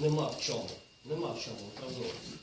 нема в чому. Нема в чому прозорості.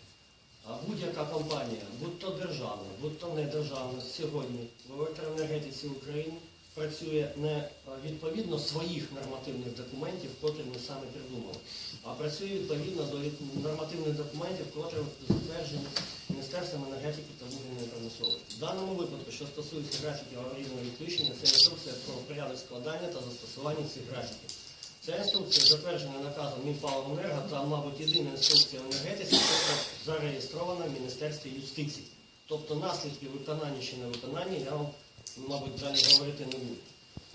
А будь-яка компанія, будь то державна, будь то не державна, сьогодні в електроенергетиці України працює не відповідно своїх нормативних документів, котрі ми самі придумали, а працює відповідно до нормативних документів, котрі затверджені Міністерством енергетики та вугільної промисловості. В даному випадку, що стосується графіків аварійного відключення, це інструкція про порядок складання та застосування цих графіків. Ця інструкція затверджена наказом Мінпаливенерго та, мабуть, єдина інструкція енергетиці, яка зареєстрована в Міністерстві юстиції. Тобто наслідки виконання чи невиконання я вам, мабуть, далі говорити не буду.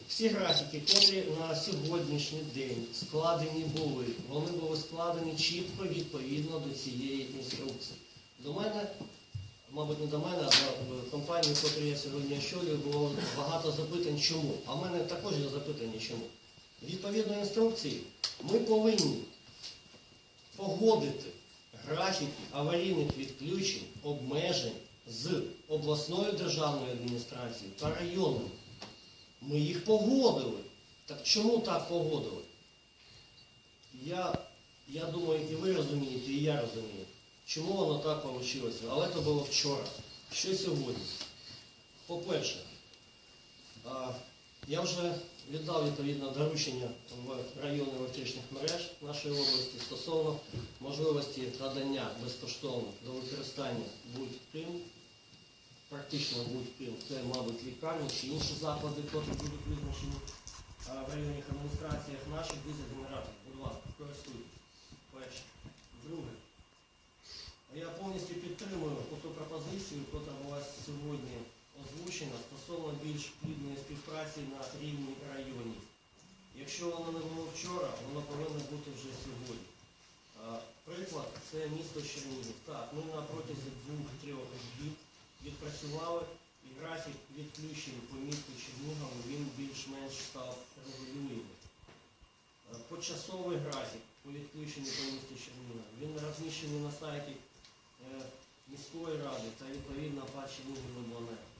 Всі графіки, котрі на сьогоднішній день складені були, вони були складені чітко відповідно до цієї інструкції. До мене, мабуть, не до мене, а до е, компанії, котру я сьогодні очолюю, було багато запитань, чому. А в мене також є запитання, чому. Відповідно інструкції, ми повинні погодити графіки аварійних відключень, обмежень з обласною державною адміністрацією та районною. Ми їх погодили. Так чому так погодили? Я, я думаю, і ви розумієте, і я розумію, чому воно так вийшло. Але це було вчора. Що сьогодні? По-перше, я вже віддав відповідне доручення в райони електричних мереж нашої області стосовно можливості надання безкоштовно до використання будь-ким, практично будь-ким, це, мабуть, лікарні чи інші заклади, які будуть визначені в районних адміністраціях наших дизель-генераторів. Будь ласка, користуйтесь. Перше. Друге. Я повністю підтримую ту пропозицію, яка була сьогодні озвучена стосовно більш плідної співпраці на рівні районів. Якщо воно не було вчора, воно повинно бути вже сьогодні. Приклад це місто Чернігів. Так, ми на протязі двох-трьох діб відпрацювали і графік відключень по місту Чернігову він більш-менш став регулюємий. Е, Почасовий графік по відключенню по місту Чернігова. Він розміщений на сайті е, міської ради та відповідно ПАД Чернігівобленерго.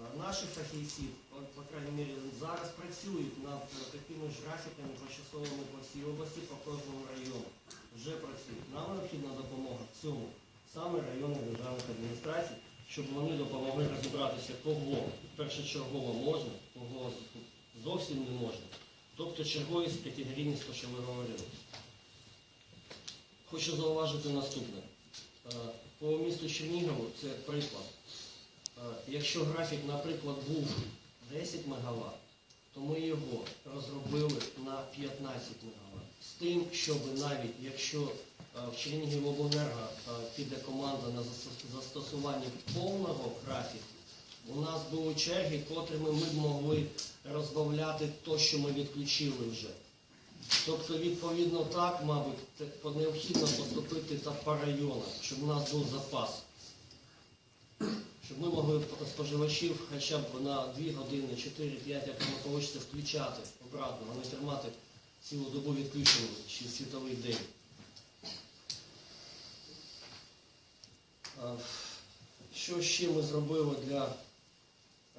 Е, Наші фахівці, по, крайній мірі, зараз працюють над такими ж графіками почасовими по всій області, по кожному району. Вже працюють. Нам необхідна допомога в цьому саме районних державних адміністрацій, щоб вони допомогли розібратися, кого першочергово можна, кого зовсім не можна. Тобто черговість категорійність, що ми говорили. Хочу зауважити наступне. Е, По місту Чернігову це приклад. Е, Якщо графік, наприклад, був 10 МВт, то ми його розробили на 15 МВт. З тим, щоб навіть якщо е, в Чернігівобленерго е, піде команда на застосування повного графіку, у нас були черги, котрими ми б могли розбавляти те, що ми відключили вже. Тобто, відповідно так, мабуть, необхідно поступити та по районах, щоб у нас був запас. Щоб ми могли споживачів хоча б на 2 години, 4-5, як воно вийде, включати обратно, а не тримати цілу добу відключення чи світовий день. Що ще ми зробили для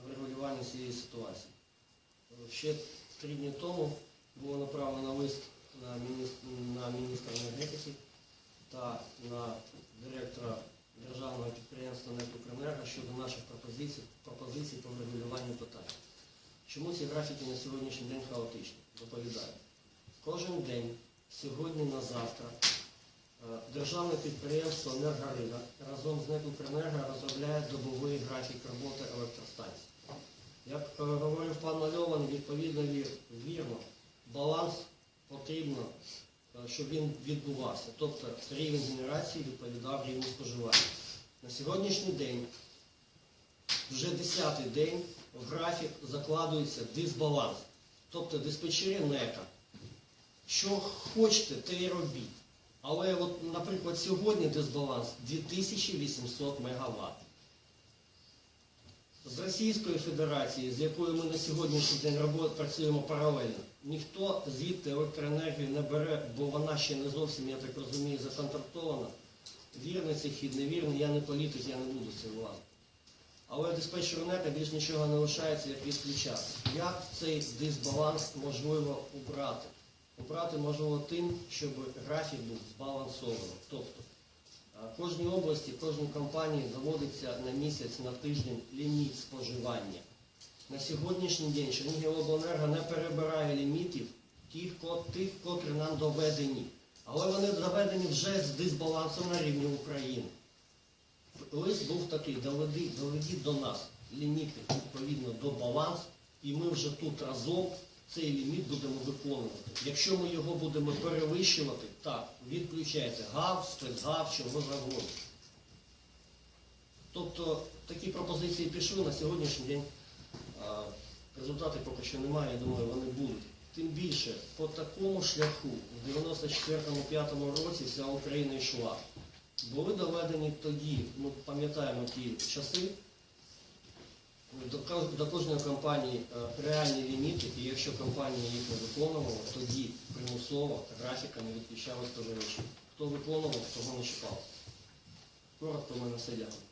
врегулювання цієї ситуації? Ще три дні тому було направлено лист на міністра енергетики та на директора державного підприємства «Некукренерго» щодо наших пропозицій, пропозицій по врегулюванню питань. Чому ці графіки на сьогоднішній день хаотичні? Доповідаю. Кожен день, сьогодні на завтра, е, державне підприємство «Енергоринок» разом з «Некукренерго» розробляє добовий графік роботи електростанцій. Як говорив пан Мальован, відповідно вірно, баланс потрібно, щоб він відбувався. Тобто рівень генерації відповідав рівню споживання. На сьогоднішній день, вже 10-й день, в графік закладується дисбаланс. Тобто диспетчери НЕКа. Що хочете, те й робіть. Але, от, наприклад, сьогодні дисбаланс 2800 МВт. З Російської Федерації, з якою ми на сьогоднішній день працюємо паралельно, ніхто звідти електроенергію не бере, бо вона ще не зовсім, я так розумію, законтрактована. Вірний цей хід, невірний, я не політик, я не буду це влазити. Але диспетчеру НЕКа більш нічого не лишається, як відключати. Як цей дисбаланс можливо убрати? обрати можливо тим, щоб графік був збалансований. Тобто кожній області, кожній компанії заводиться на місяць, на тиждень ліміт споживання. На сьогоднішній день Чернігівобленерго не перебирає лімітів тих, тих, котрі нам доведені. Але вони доведені вже з дисбалансом на рівні України. Лист був такий, доведіть до нас ліміти відповідно до балансу, і ми вже тут разом цей ліміт будемо виконувати. Якщо ми його будемо перевищувати, так, відключається ГАВ, спецгав, чого завгодно. Тобто такі пропозиції пішли на сьогоднішній день. Результати поки що немає, я думаю, вони будуть. Тим більше, по такому шляху в 94-5 році вся Україна йшла. Були доведені тоді, ми пам'ятаємо ті часи, кожної компанії е, реальні ліміти, і якщо компанія їх не виконувала, тоді примусово графіками відключали споживачів. Хто виконував, того не чіпав. Коротко в мене все дякую.